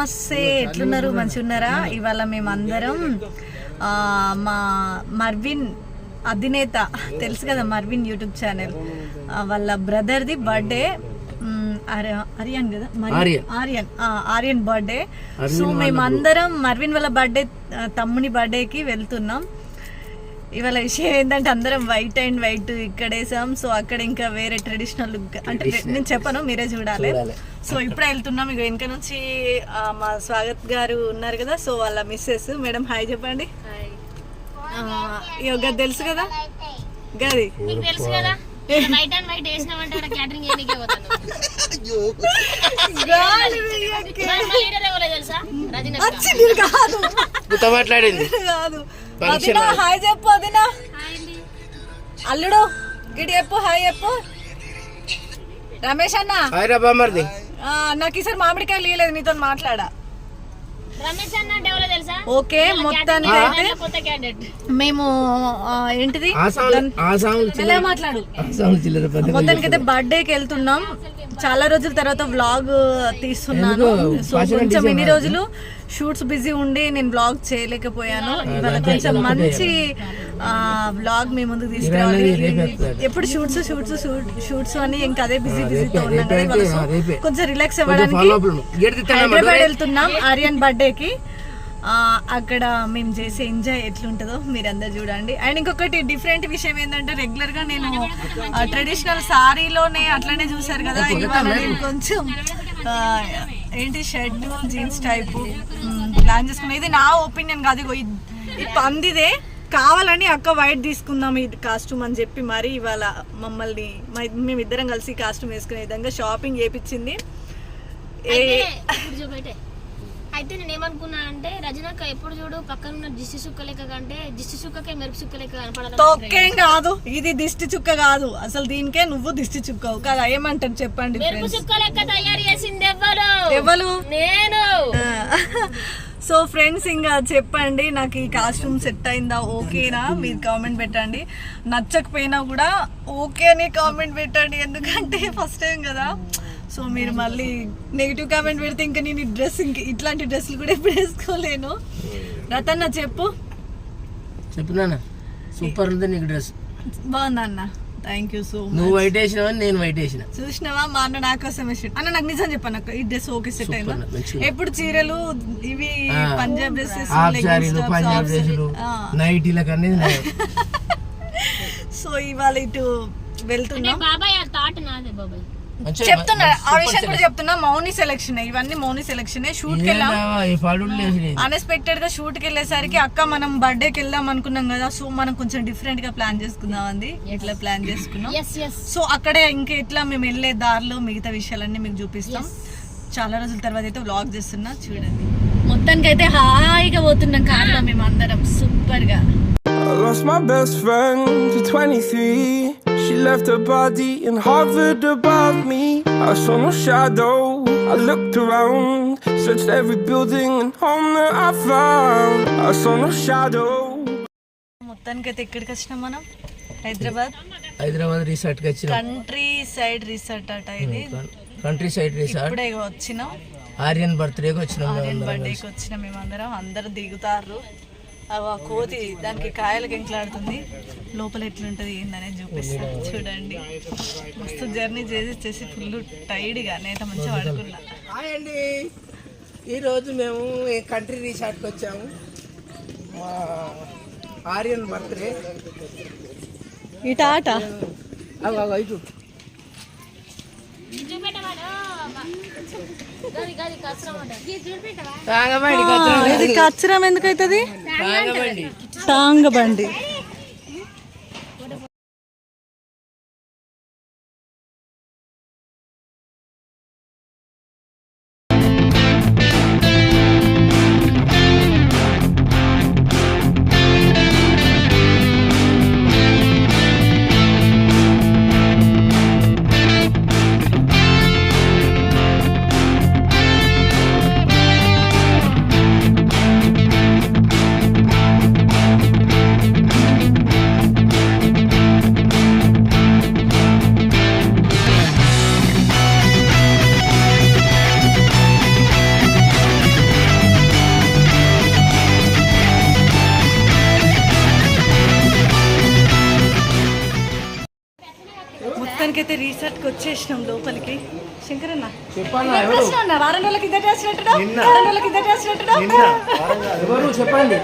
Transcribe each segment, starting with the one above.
నమస్తే ఎట్లున్నారు? మంచిగా ఉన్నారా ఇవాళ మేమందరం ఆ, మా మర్విన్ అధినేత తెలుసు కదా మర్విన్ యూట్యూబ్ ఛానల్ వాళ్ళ బ్రదర్ది బర్త్డే ఆర్యన్ కదా? మరి- ఆర్యన్. ఆర్యన్ బర్త్డే. సో మేమందరం మర్విన్ వాళ్ళ బర్త్డే తమ్ముని బర్త్డేకి వెళ్తున్నాం. ఇవాళ విషయం ఏంటంటే అందరం వైట్ అండ్ వైట్ ఇక్కడ వేసాం సో అక్కడ ఇంకా వేరే ట్రెడిషనల్ లుక్ అంటే నేను చెప్పను మీరే చూడాలి. సో ఇప్పుడే వెళ్తున్నాం. ఇక వెనక నుంచి మా స్వాగత్ గారు ఉన్నారు కదా సో వాళ్ళ మిస్సెస్ మేడం హాయ్ చెప్పండి. గది తెలుసు కదా? గది మీకు తెలుసు కదా? వైట్ అండ్ వైట్ వేసినామంటే అక్కడ క్యాటరింగ్ చేయడానికి పోతాను. కాదు. అదినా హాయ్ చెప్పు అదినా. అల్లుడు గిడి చెప్పు హాయ్ చెప్పు. రమేష్ అన్న. హాయ్ రా బామ్మర్ది. నాకు ఈసారి మామిడికాయలు ఇయ్యలేదు నీతో మాట్లాడా. రమేష్ అన్న అంటే ఎవరో తెలుసా? ఓకే మొత్తానికి అయితే కొత్త క్యాండిడేట్. మేము ఏంటిది? ఆ సాంగ్ ఆ సాంగ్ ఎలా మాట్లాడు? ఆ సాంగ్ చిల్లర పెద్ద మొత్తానికి అయితే బర్త్డేకి వెళ్తున్నాం. చాలా రోజుల తర్వాత వ్లాగ్ తీస్తున్నాను? సో కొంచెం ఆ? రోజులు షూట్స్ బిజీ ఉండి నేను బ్లాగ్ చేయలేకపోయాను ఇవాళ కొంచెం మంచి బ్లాగ్ మీ ముందుకు తీసుకురావాలి. ఎప్పుడు షూట్స్ షూట్స్ షూట్స్ అని ఇంకా అదే బిజీ బిజీతో ఉన్నాం కదా. కొంచెం రిలాక్స్ అవ్వడానికి హైదరాబాద్? వెళ్తున్నాం ఆర్యన్ బర్త్డేకి అక్కడ మేము చేసే ఎంజాయ్ ఎట్లుంటుందో మీరు అందరు చూడండి. అండ్ ఇంకొకటి డిఫరెంట్ విషయం ఏంటంటే రెగ్యులర్గా నేను ట్రెడిషనల్ సారీలోనే అట్లనే చూసారు కదా. ఇవాళ నేను కొంచెం ఏంటి షర్ట్ జీన్స్ టైప్ ప్లాన్ చేసుకున్నా. ఇది నా ఒపీనియన్ కాదు ఇది ఇది పందిదే. కావాలని అక్క వైట్ తీసుకుందాం ఈ కాస్ట్యూమ్ అని చెప్పి మరి ఇవాళ మమ్మల్ని మేమిద్దరం కలిసి కాస్ట్యూమ్ వేసుకునే విధంగా షాపింగ్ చేపించింది. ఏ ఇప్పుడు చూపెట్టే. అయితే నేను ఏమనుకున్నా అంటే రజనక్క ఎప్పుడు చూడు పక్కన ఉన్న దిష్టి సుక్క లెక్క కంటే దిష్టి సుక్కకే మెరుపు సుక్క లెక్క కనపడాలి కాదు ఇది దిష్టి చుక్క కాదు. అసలు దీనికే నువ్వు దిష్టి చుక్కవు. కదా ఏమంటారు చెప్పండి మెరుపు సుక్క లెక్క తయారు చేసింది ఎవ్వరు ఎవరు? నేను. సో ఫ్రెండ్స్ ఇంకా చెప్పండి నాకు ఈ కాస్ట్యూమ్ సెట్ అయిందా ఓకేనా? మీరు కామెంట్ పెట్టండి. నచ్చకపోయినా కూడా ఓకే అని కామెంట్ పెట్టండి. ఎందుకంటే ఫస్ట్ టైం కదా. సో మీరు మళ్ళీ నెగిటివ్ కామెంట్ పెడితే ఇంకా నేను డ్రెస్ ఇంక ఇట్లాంటి డ్రెస్సులు కూడా ఎప్పుడు వేసుకోలేను. రతన్న చెప్పు. చెప్పినానా సూపర్ ఉంది నీకు డ్రెస్ బాగుందా అన్న? థ్యాంక్ యూ సో నువ్వు వైట్ వేసినావని నేను వైట్ వేసిన. చూసినావా? మా అన్న నా కోసం వేసాడు. అన్న నాకు నిజం చెప్పాను అక్క ఈ డ్రెస్ ఓకే సెట్ మంచిగా. ఎప్పుడు చీరలు? ఇవి. పంజాబ్ డ్రెస్సెస్ పంజాబ్ డ్రెస్సులు నైటీలకు అనేది సో ఇవాళ ఇటు వెళ్తున్నాం. బాబాయ్ ఆ థాట్ నాదే బాబాయ్. చెప్తున్నా ఆ విషయం కూడా చెప్తున్నా మౌని సెలెక్షన్ ఇవన్నీ మౌని సెలెక్షన్ షూట్కి అన్ఎక్స్పెక్టెడ్గా షూట్కి వెళ్ళేసరికి అక్క మనం బర్త్డేకి వెళ్దాం అనుకున్నాం కదా సో మనం కొంచెం డిఫరెంట్గా ప్లాన్ చేసుకుందాం అంది. ఎట్లా ప్లాన్ చేసుకున్నాం? సో అక్కడే ఇంకా ఎట్లా మేము వెళ్ళే దారిలో మిగతా విషయాలన్నీ మీకు చూపిస్తాం. చాలా రోజుల తర్వాత అయితే వ్లాగ్ చేస్తున్నా చూడండి. మొత్తానికి అయితే హాయిగా పోతున్నాం కార్లో మేము అందరం సూపర్గా I lost my best friend to 23. She left her body in Harvard above me. I saw no shadow. I looked around, searched every building and home that I found. I saw no shadow. మొత్తానికి అయితే ఎక్కడికి వచ్చినాం మనం? హైదరాబాద్? హైదరాబాద్ రిసార్ట్కి వచ్చిన. Country side resort అట ఇది. Country side resort. ఇప్పుడే ఇగో వచ్చినాం. ఆర్యన్ బర్త్డేకి వచ్చినాం ఆర్యన్ బర్త్డేకి వచ్చినాం మేమందరం. అందరూ దిగుతారు. కోతి దానికి కాయలకు ఎంకలాడుతుంది లోపల ఎట్లుంటది ఏందనేది చూపిస్తాను చూడండి. మస్తు జర్నీ చేసి చేసి ఫుల్ టైర్డ్గా నేత మంచిగా పడుకున్నా. అండి ఈరోజు మేము కంట్రీ రిసార్ట్కి వచ్చాము. మా ఆర్యన్ బర్త్డే. ఇట. ఆట అగో ఇటు కచ్చరం ఎందుకైతుంది? టాంగ బండి రీసెర్చ్కి వచ్చేసినాం లోపలికి. శంకరన్న వచ్చినా వారం రోజులకి రోజులకి చెప్పండి?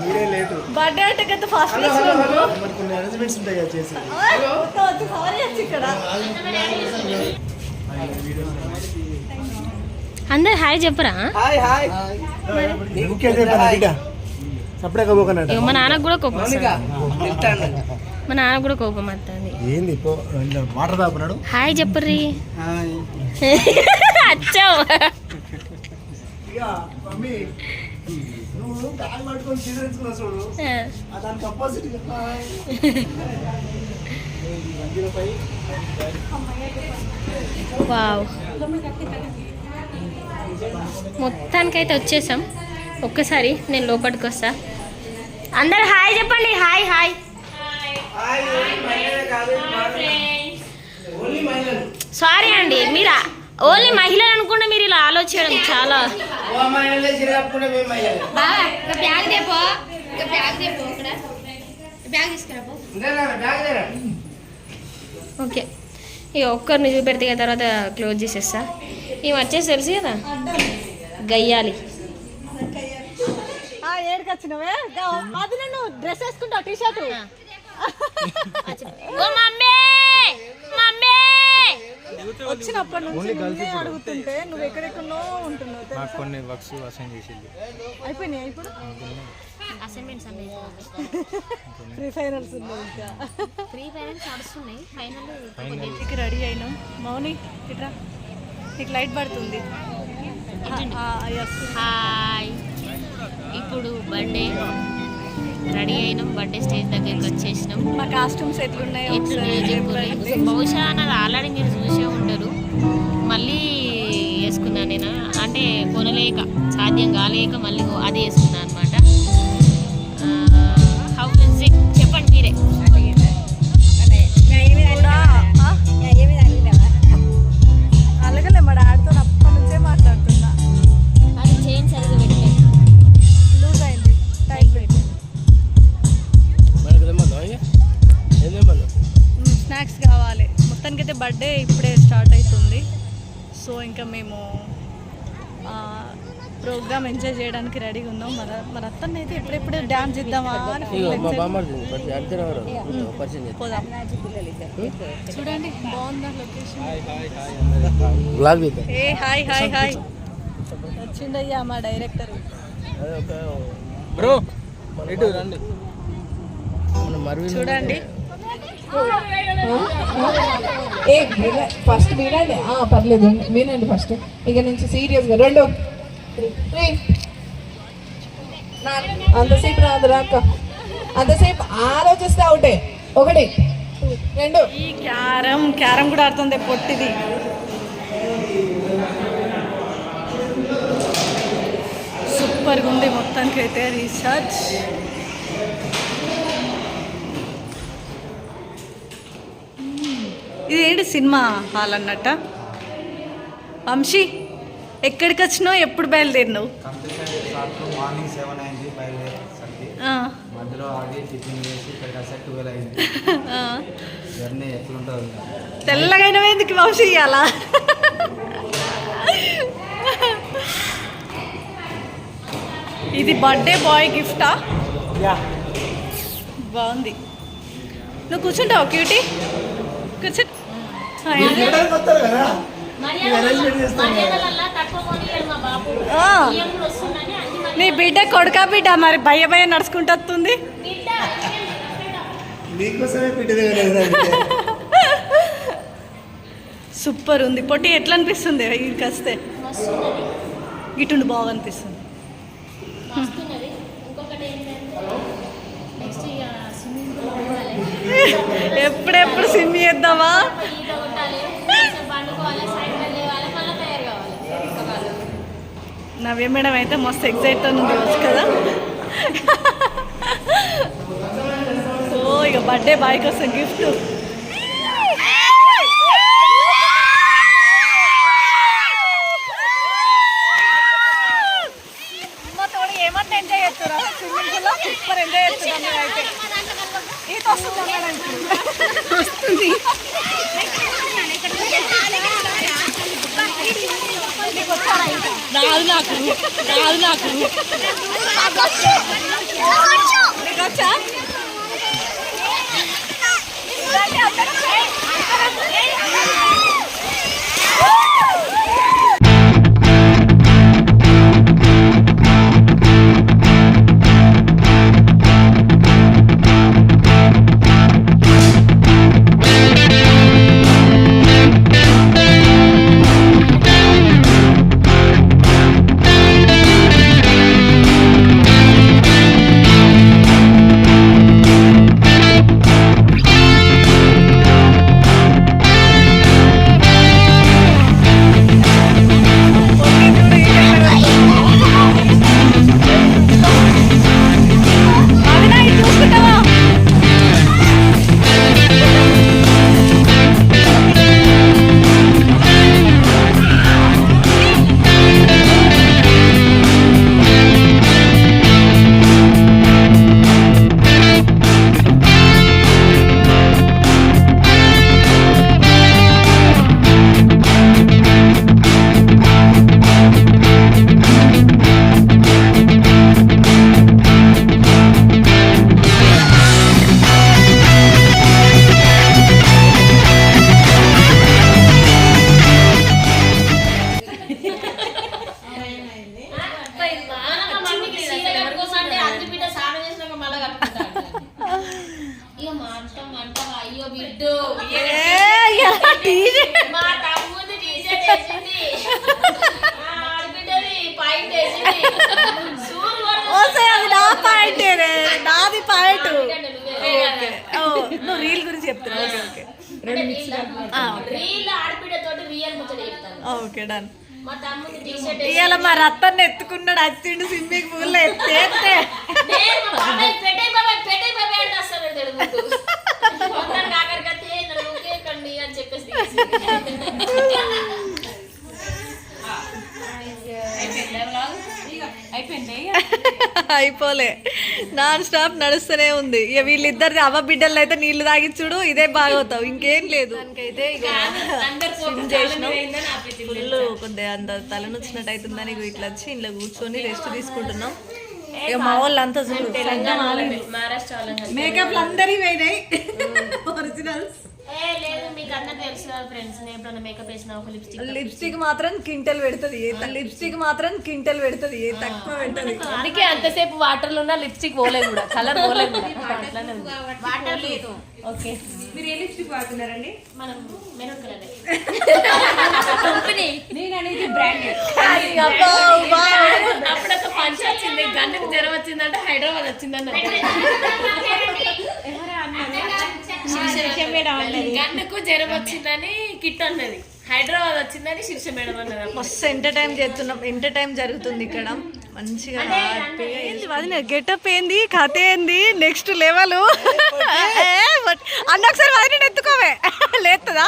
మీరే లేటు. బర్త్డే అంటే కదా ఫాస్ట్ వచ్చినాం మరి కొన్ని అరేంజ్మెంట్స్ ఉంటాయి కదా చేసి. సారీ వచ్చి ఇక్కడ. అందరు హాయ్ చెప్పరా? మా నాన్నకు కూడా కోపం మా నాన్న కూడా కోపం వస్తుంది. ఏంది వాటర్ తాగుతున్నాడు? హాయ్ చెప్పర్రి. అచ్చావు మొత్తానికైతే వచ్చేసాం. ఒక్కసారి నేను లోపలికి వస్తా. అందరు హాయ్ చెప్పండి. Hi hi. సారీ అండి మీరు? ఓన్లీ మహిళలు అనుకుంటే మీరు ఇలా ఆలోచించడం చాలా బ్యాగ్ బ్యాగ్ బ్యాగ్ ఓకే. ఇక ఒక్కరిని చూపెడితే తర్వాత క్లోజ్ చేసేస్తా. ఇవి వచ్చేసి తెలుసు కదా? గయ్యాలి. ఏడికి వచ్చినవే? అది నేను డ్రెస్ వేసుకుంటావు టీ షర్ట్ వచ్చినప్పటి నుంచి నిన్నే అడుగుతుంటే నువ్వు ఎక్కడెక్కడో ఉంటున్నావు? కొన్ని వర్క్స్ అసైన్ చేసింది. అయిపోయినాయి ఇప్పుడు? అసైన్మెంట్స్ ఫ్రీ ఫైనల్స్ ఉన్నాయి ఇంకా. నడుస్తున్నాయి. ఫైనల్ ఇంటికి రెడీ అయినాం. మౌని ఇట్రా. నీకు లైట్ పడుతుంది. హాయ్ ఇప్పుడు బర్త్డే రెడీ అయినాం బర్త్డే స్టేజ్ దగ్గరికి వచ్చేసినాం. మా కాస్ట్యూమ్స్ ఎట్లున్నాయో ఎట్లున్నాయో. బహుశా నాది ఆల్రెడీ మీరు చూసే ఉంటారు. మళ్ళీ వేసుకున్నాను నేను? అంటే కొనలేక సాధ్యం కాలేక మళ్ళీ అది వేసుకున్నాను అనమాట ప్రోగ్రామ్ ఎంజాయ్ చేయడానికి రెడీగా ఉన్నాం. మన మన అత్తన్న అయితే ఎప్పుడెప్పుడు డ్యాన్స్ ఇద్దామా అని పోదాం. చూడండి. బాగుందా లొకేషన్ బ్లాగ్ తీద్దాం. ఏ హాయ్ హాయ్ హాయ్. వచ్చిండయ్యా మా డైరెక్టర్ బ్రో ఇటు రండి. మన మరవి చూడండి. ఏ ఫస్ట్ వినండి ఆ, పర్లేదు. వినండి ఫస్ట్ ఇక నుంచి సీరియస్గా రెండు అంతసేపు రాదు రాక అంతసేపు ఆలోచిస్తే అవుటే ఒకటి రెండు. ఈ క్యారం క్యారం కూడా ఆడుతుంది పొట్టిది. సూపర్గా ఉంది మొత్తానికి అయితే రీఛార్జ్. ఇది ఏంటి సినిమా హాల్ అన్నట్ట? వంశీ? ఎక్కడికి వచ్చినావు ఎప్పుడు బయలుదేరినావు? మార్నింగ్ సెవెన్ అయింది బయలుదేరి ఆ, మధ్యలో ఆడి టిఫిన్ చేసి ఇక్కడికి వచ్చే ట్వెల్వ్ అయింది. ఆ. జర్నీ ఎట్లుంటుంది తెల్లగైన ఎందుకు వంశీ ఇయ్యాలా? ఇది బర్త్డే బాయ్ గిఫ్టా బాగుంది. నువ్వు కూర్చుంటావు క్యూటీ కూర్చో. నీ బిడ్డ కొడుకా బిడ్డ మరి భయ భయ నడుచుకుంటూ వస్తుంది బిడ్డ నీకోసమే పెట్టేది కదా సూపర్ ఉంది. పొట్టి ఎట్లా అనిపిస్తుంది ఇక్కడికి వస్తే గిటుండు బాగా అనిపిస్తుంది ఎప్పుడెప్పుడు సిమ్ చేద్దామా ఈత కొట్టాలి కొంచెం పండుకోవాలి సాయంత్రం లేవాలి మళ్ళీ తయారు కావాలి ఇంకా వాళ్ళు నవ్య మేడం అయితే మస్తు ఎగ్జైట్ ఉంది రోజు కదా. సో ఇక బర్త్డే బాయ్ కోసం గిఫ్ట్ వస్తుంది. అన్నాడు వస్తుంది నాకు కాదు నాకు నీకు వచ్చా రీల్ గురించి చెప్తున్నావు ఓకే ఓకే రీల్ రియల్ ముచ్చట చెప్తాను ఓకే డన్ మా ఇవాళ మా రత్తన్ని ఎత్తుకున్నాడు వచ్చిండు స్విమ్మింగ్ పూల్లో ఎత్తేస్తే నేను మా బాబాయ్ పెట్టే బాబాయ్ పెట్టే బాబాయ్ అంటే అసలు పెడతాడు ముందు మొత్తానికి ఆఖరికి అయితే నన్ను ఊకేకండి అని చెప్పేసి అయిపోలే. నాన్ స్టాప్ నడుస్తూనే ఉంది. ఇక వీళ్ళిద్దరిది అవ్వ బిడ్డలు అయితే నీళ్ళు తాగిచ్చుడు ఇదే బాగవుతావు ఇంకేం లేదు. ఫుల్ కొద్దిగా అంత తలనొచ్చినట్టు అవుతుందని ఇట్లా వచ్చి ఇంట్లో కూర్చొని రెస్ట్ తీసుకుంటున్నాం. ఇక మా వాళ్ళు అంతా మేకప్లు అందరి పోయినాయి. ఒరిజినల్స్ లిప్స్టిక్ లిప్స్టిక్ మాత్రం కింటల్ పెడుతుంది లిప్స్టిక్ మాత్రం కింటల్ పెడుతుంది తక్కువ పెడుతుంది. అందుకే అంతసేపు వాటర్లో ఉన్న లిప్స్టిక్ పోలే కూడా కలర్ పోలే కూడా. అట్లానే ఉంది. వాటర్ లేదు. ఓకే. మీరు ఏ లిప్స్టిక్ వాడుతున్నారండి? మనం మెరూన్ కలర్ నేను అనేది బ్రాండెడ్ అప్పుడు ఒక పంచ్ వచ్చింది గన్నుకు జ్వరం వచ్చిందంటే హైదరాబాద్ వచ్చిందని గన్నుకు జ్వరం వచ్చిందని కిట్ అన్నది. హైదరాబాద్ వచ్చిందని శిర్ష మేడం అన్నది మస్తు ఎంటర్టైన్ చేస్తున్నాం. ఎంటర్టైన్ జరుగుతుంది ఇక్కడ. మంచిగా వదిన గెటప్ ఏంది? కథ ఏంది? నెక్స్ట్ లెవెల్ అన్న ఒకసారి వదిన ఎత్తుకోవే. లేస్తుందా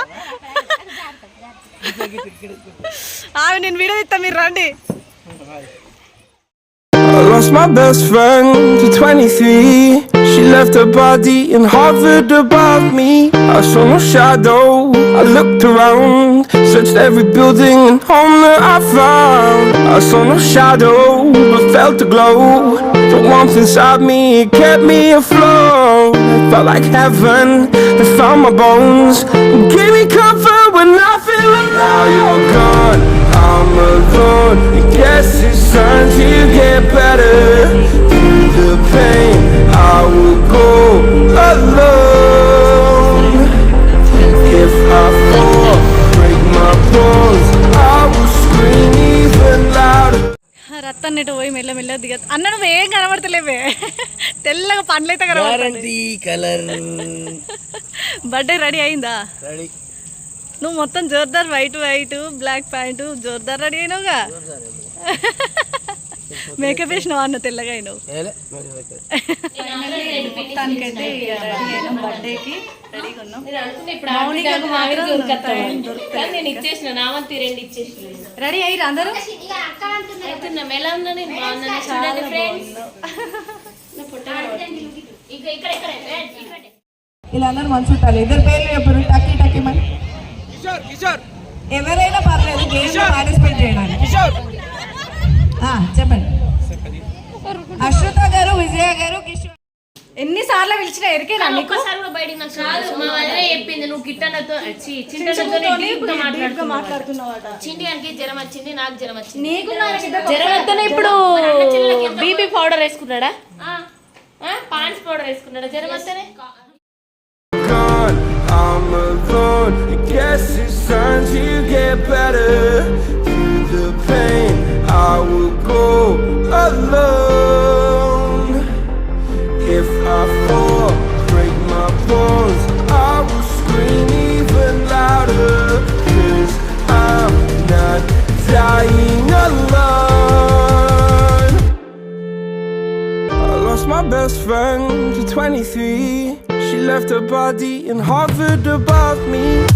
ఆమె నేను వీడియో ఇస్తా మీరు రండి. I lost my best friend to 23. She left her body and hovered above me. I saw no shadow. I looked around, searched every building and home that I found. I saw no shadow, but felt the glow. The warmth inside me it kept me afloat. Felt like heaven that found my bones, and gave me comfort when I feel alone. Now you're gone, I'm alone. I guess it's time to get better. Through the pain, I will go alone. If I fall, break my bones, I will scream even louder. Rattan ఇటు పోయి మెల్ల మెల్ల దిగ అన్న నువ్వు ఏం కనబడతలేవే? తెల్లగా పండ్లు అయితే కనబడుతుంది కలర్ బర్త్డే రెడీ అయిందా? రెడీ నువ్వు మొత్తం జోర్దార్ వైట్ వైట్ బ్లాక్ ప్యాంటు జోర్దార్ రెడీ అయినావుగా? మేకప్ వేసినావు అన్న తెల్లగా అయినావు? మొత్తానికైతే రెడీ అయినాం బర్త్డేకి. రెడీగా ఉన్నాం. నేను అనుకున్నా ఇప్పుడు ఆఫ్రికాకు మామిడి దొరకత్తామని కానీ నేను ఇచ్చేసిన నావంతి రెండు ఇచ్చేసిన. రెడీ అయ్యి అందరూ? అవుతున్నాం ఎలా ఉన్నా నేను బాగున్నా చూడండి ఫ్రెండ్స్ ఇక ఇక్కడ ఇక్కడ ఇక్కడ ఇలా అందరూ మంచి ఉంటారు. ఇద్దరు పేర్లు చెప్పరు. టక్కి టక్కి మరి. ఎవరైనా పర్లేదు గేమ్ పార్టిసిపేట్ చేయడానికి. చెప్పండి. అశ్రుత గారు విజయ గారు కిషోర్. ఎన్నిసార్లు పిలిచినా ఎరికేనా నీకు? చెప్పింది నువ్వు కిట్టనతో చింటతో చింటతోని డీప్గా deep గా మాట్లాడుతున్నావు మాట్లాడుతున్నావట. చింటి గారికి జ్వరం వచ్చింది నాకు జ్వరం వచ్చింది. నీకు ఇప్పుడు బీపీ పౌడర్ వేసుకున్నాడా? పాండ్స్ పౌడర్ వేసుకున్నాడు? జ్వరం వస్తేనే? I'm alone. I guess it's time to get better. Best friend to 23. She left her body in Harvard above me.